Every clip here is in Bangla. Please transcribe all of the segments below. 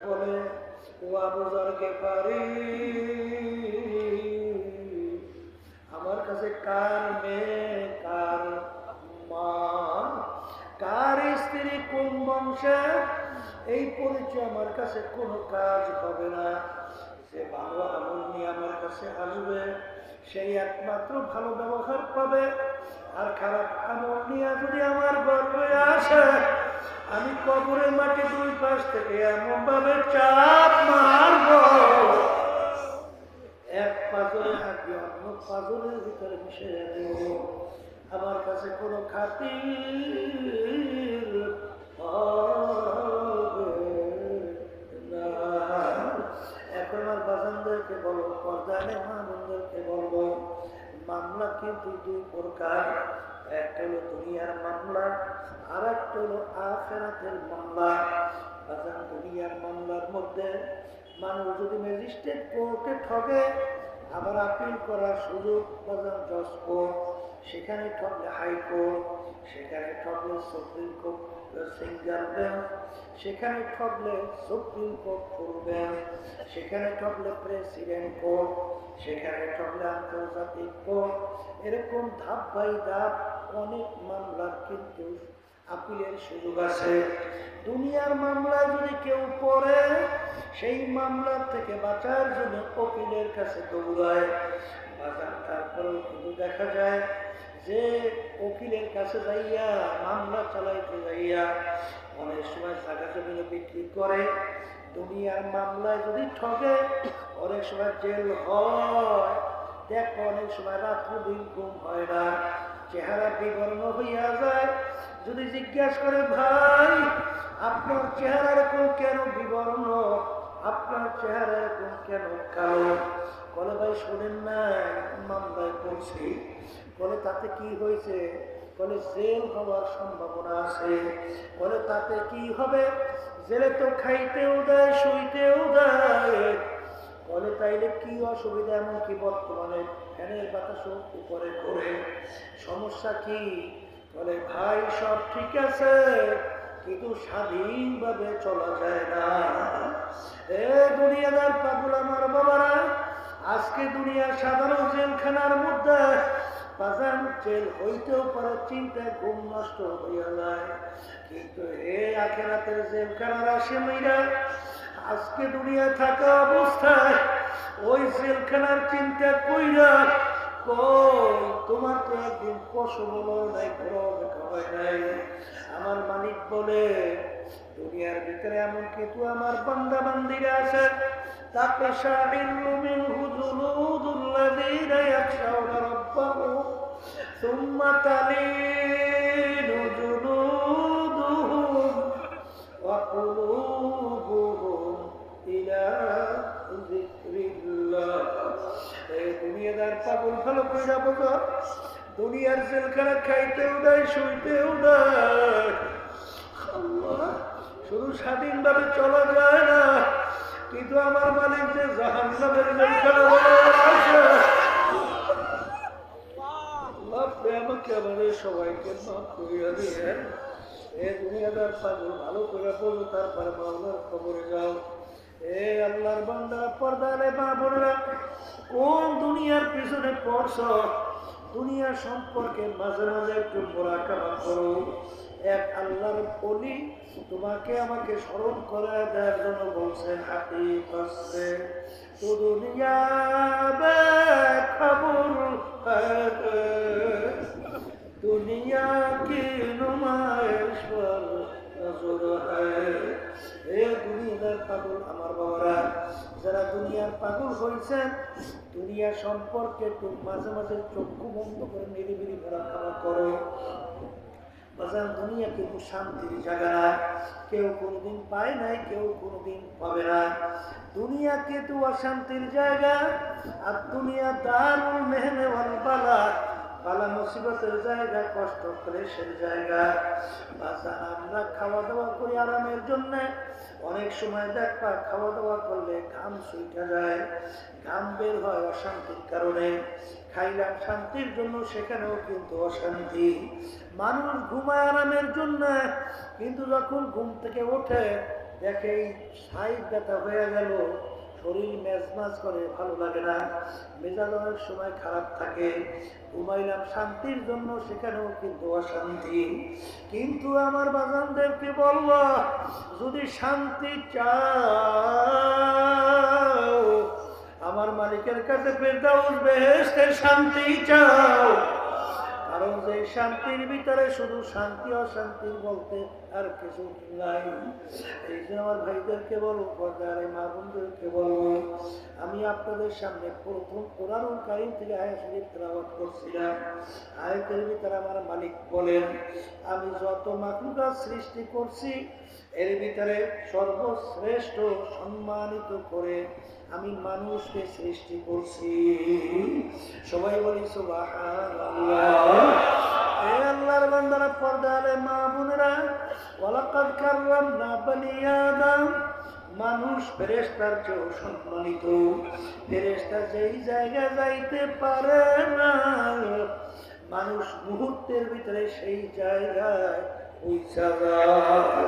বলে, ও আবু জারকে পারি। আমার কাছে কার মেয়ে, কার মা, কার স্ত্রী কোন বংশে? এই পরিচয় আমার কাছে কোনো কাজ হবে না। সে ভালো আমল নিয়ে আমার কাছে আসবে। সেই একমাত্র ভালো ব্যবহার পাবে। আর খারাপ আমল নিয়ে যদি আমার গর্বে আসে আমি কবরের মাটি দুই পাশ থেকে এমন ভাবে চাপ মারব। এক পাজরে থাকবে, অন্য পাজরের ভিতরে মিশে দেব আমার কাছে কোনো খাতি। এখন আমার বাজানদেরকে বলো পর্দানে মানুষদেরকে বলব, মামলা কিন্তু দুই প্রকার। একটা হলো দুনিয়ার মামলা আর একটা হলো আখেরাতের মামলা। বাজান, দুনিয়ার মামলার মধ্যে মানুষ যদি ম্যাজিস্ট্রেট কোর্টে ঠকে আবার আপিল করার সুযোগ বাজান জজ কোর্ট, সেখানে ঠকলে হাইকোর্ট সেখানে ঠকলে সুপ্রিম কোর্ট বেঞ্চ সেখানে ঠকলে সুপ্রিম কোর্ট ফুল সেখানে ঠকলে প্রেসিডেন্ট কোর্ট সেখানে ঠকলে আন্তর্জাতিক কোর্ট এরকম ধাপ বাই ধাপ অনেক মামলার কিন্তু আপিলের সুযোগ আছে। দুনিয়ার মামলা যদি কেউ পড়ে সেই মামলার থেকে বাঁচার জন্য উকিলের কাছে দৌড়ায়। বাজার তারপরেও কিন্তু দেখা যায় যে উকিলের কাছে যাইয়া মামলা চালাইতে যাইয়া অনেক সময় জায়গা জমিনে বিক্রি করে। দুনিয়ার মামলায় যদি ঠকে অনেক সময় জেল হয়। দেখো অনেক সময় রাত্র দিন ঘুম হয় না। চেহারা বিবর্ণ হইয়া যায়। যদি জিজ্ঞাসা করে, ভাই, আপনার চেহারা এরকম কেন বিবর্ণ? আপনার চেহারা এরকম কেন কালো? বলে ভাই, শোনেন না মামলায় পড়ছি বলে তাতে কি হয়েছে? বলে জেল হওয়ার সম্ভাবনা আছে। বলে তাতে কি হবে? জেলে তো খাইতেও দেয় তাইলে কি অসুবিধা, এমনকি বর্তমানে ফ্যানের বাতাস উপরে করে সমস্যা কি? বলে, ভাই, সব ঠিক আছে, কিন্তু স্বাধীনভাবে চলা যায় না। এ দুনিয়াদার পাগল আমার বাবারা, আজকে দুনিয়ার সাধারণ জেলখানার মধ্যে বাজান জেল হইতেও পারে, চিন্তায় ঘুম নষ্ট হইয়া যায়। কিন্তু হে আখেরাতের জেলখানার আসামিরা আজকে দুনিয়ায় থাকা অবস্থায় ওই জেলখানার চিন্তা কইরা কই, তোমার তো একদিন পশু নাই নাই। আমার মালিক বলে, দুনিয়ার ভিতরে এমন কিছু আমার বান্দা বান্দিরা আছে। তাকে শাহিল্লু মিনহু জুলুদুল্লাযীনা ইয়াখশাউনা রাব্বাহুম সুম্মা তালিনু জুলুদুহুম ওয়া ইলা যিকরিল্লাহ এই দুনিয়াদার পাগল ভালো কইরা বলো দুনিয়ার জেলখানা খাইতেও দেয়, শুইতেও দেয়। শুধু স্বাধীনভাবে চলা যায় না। কিন্তু আমার মালিক যে জাহান নামের আপনি আমাকে আমাদের সবাইকে মাফ করিয়া দিয়ে এ দুনিয়াদার পাগল ভালো করে বলো, তারপরে মাওলার খবরে যাও। এ আল্লাহর বান্দা পর্দারে মা বোনেরা কোন দুনিয়ার পিছনে পড়ছ? দুনিয়া সম্পর্কে মাঝে মাঝে একটু মোরাকাবা করো। এক আল্লাহর বলি তোমাকে আমাকে স্মরণ করে দেওয়ার জন্য বলছেন হাতি কষ্টে তো দুনিয়া খবর দুনিয়া কি পর নজর দুনিয়ার পাগল, আমার বাবারা। যারা দুনিয়ার পাগল হয়েছেন, দুনিয়া সম্পর্কে মাঝে মাঝে চক্ষু বন্ধ করে নিরিবিলি ঘোরা খাওয়া করো। বাজার দুনিয়া কিন্তু শান্তির জায়গা না কেউ কোনোদিন পায় নাই, কেউ কোনোদিন পাবে না। দুনিয়া কিন্তু অশান্তির জায়গা, আর দুনিয়া দারুল মেহনে বালা। বালা মুসিবতের জায়গা, কষ্ট ক্লেশের জায়গা। বাজার আমরা খাওয়া দাওয়া করি আরামের জন্য। অনেক সময় দেখবা খাওয়া দাওয়া করলে ঘাম সুইটা যায়। ঘাম বের হয় অশান্তির কারণে। খাইলাম শান্তির জন্য, সেখানেও কিন্তু অশান্তি। মানুষ ঘুমায় আরামের জন্য, কিন্তু যখন ঘুম থেকে ওঠে, দেখে এই সাইড ব্যথা হয়ে গেল। শরীর মেজমাজ করে, ভালো লাগে না। মেজাজ অনেক সময় খারাপ থাকে। ঘুমাইলাম শান্তির জন্য, সেখানেও কিন্তু অশান্তি। কিন্তু আমার বাজানদেরকে বলব, যদি শান্তি চাও, আমার মালিকের কাছে ফেরদাউস বেহেস্তের শান্তি চাও। কারণ যে শান্তির ভিতরে শুধু শান্তি অশান্তি বলতে আর কিছু নাই। এই যে আমার ভাইদেরকে বলব পর্দারে মা বোনদেরকে বলব আমি আপনাদের সামনে প্রথম কোরআন কারিম থেকে আয়াত শরীফ তেলাওয়াত করছিলাম। আয়াতের ভিতরে আমার মালিক বলেন, আমি যত মাকলুকা সৃষ্টি করছি, এর ভিতরে সর্বশ্রেষ্ঠ সম্মানিত করে আমি মানুষকে সৃষ্টি করছি। সবাই বলি আল্লাহর বান্দারা, পর্দারে মা বোনেরা, ওয়ালাকাদ কাররামনা বানি আদম। মানুষ ফেরেশতার চেয়েও সম্মানিত। ফেরেশতা যেই জায়গায় যাইতে পারে না, মানুষ মুহূর্তের ভিতরে সেই জায়গায় বাজার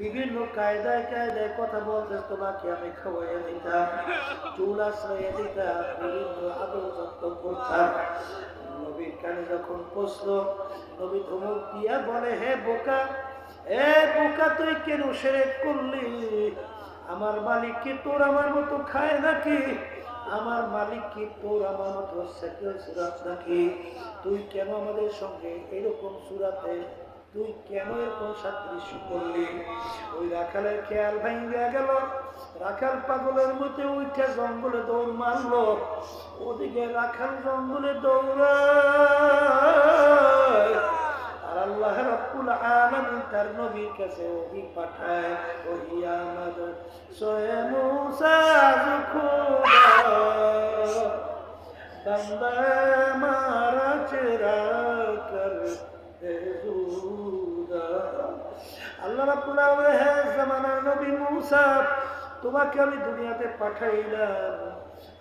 বিভিন্ন কায়দায় কায়দায় কথা বলতে তোমাকে আমি খাওয়াইয়া দিতাম, চুল আশ্রয় দিতাম, বিভিন্ন আদর যত্ন করতাম। নবীর কানে যখন পৌঁছলো, নবী ধমক দিয়া বলে, হে বোকা, এ বোকা, তুই কেন সেরে করলি? আমার মালিক কি তোর আমার মতো খায় নাকি? আমার মালিক কি তোর আমার মতো সেকেল সুরাত নাকি? তুই কেন আমাদের সঙ্গে এরকম সুরাতে তুই কেন এরকম সাদৃশ্য করলি? ওই রাখালের খেয়াল ভাঙিয়া গেল। রাখাল পাগলের মতো উঠে জঙ্গলে দৌড় মারলো। ওদিকে রাখাল জঙ্গলে দৌড়া আল্লাহ রব্বুল তার নবীর পাঠায় মারা চেরা কর আল্লাহ রাব্বুল আলামিন হে জামানার নবী মুসা, তোমাকে আমি দুনিয়াতে পাঠাইলাম।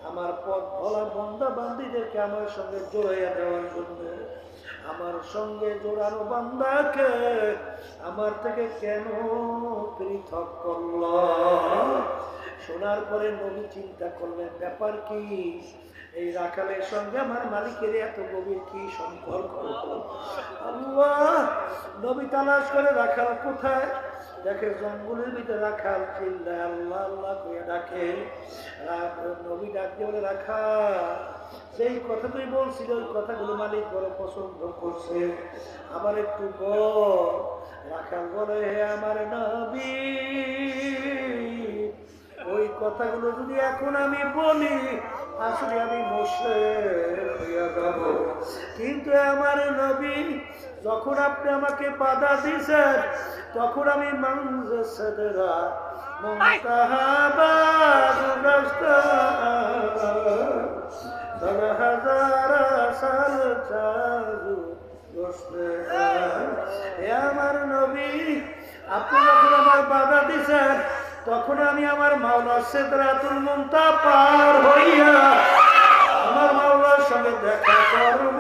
আমার পথ ভোলা বন্দা বান্দিদেরকে আমার সঙ্গে জড়াইয়া দেওয়ার জন্য। আমার সঙ্গে জোড়ানো বান্দাকে আমার থেকে কেন পৃথক করল? শোনার পরে নবী চিন্তা করলেন, ব্যাপার কি? এই রাখালের সঙ্গে আমার মালিকের এত গভীর কি সম্পর্ক? নবী তালাশ করে, রাখাল কোথায়? দেখে জঙ্গলের ভিতরে রাখাল চিল্লায়, আল্লাহ আল্লাহ করে ডাকে। নবী ডাক দিয়ে বলে রাখা সেই কথা তুই বলছিল, ওই কথাগুলো মালিক বড় পছন্দ করছে। আমার একটু বল। রাখাল বলে, হে আমার নবী ওই কথাগুলো যদি এখন আমি বলি, আসলে আমি বসে কিন্তু আমার নবী যখন আপনি আমাকে বাধা দিয়েছেন, তখন আমি আমার নবী, আপনি যখন আমার বাধা দিছেন তখন আমি আমার মাওলা সেদরাতুল মুনতা পার হইয়া আমার মাওলার সঙ্গে দেখা করব।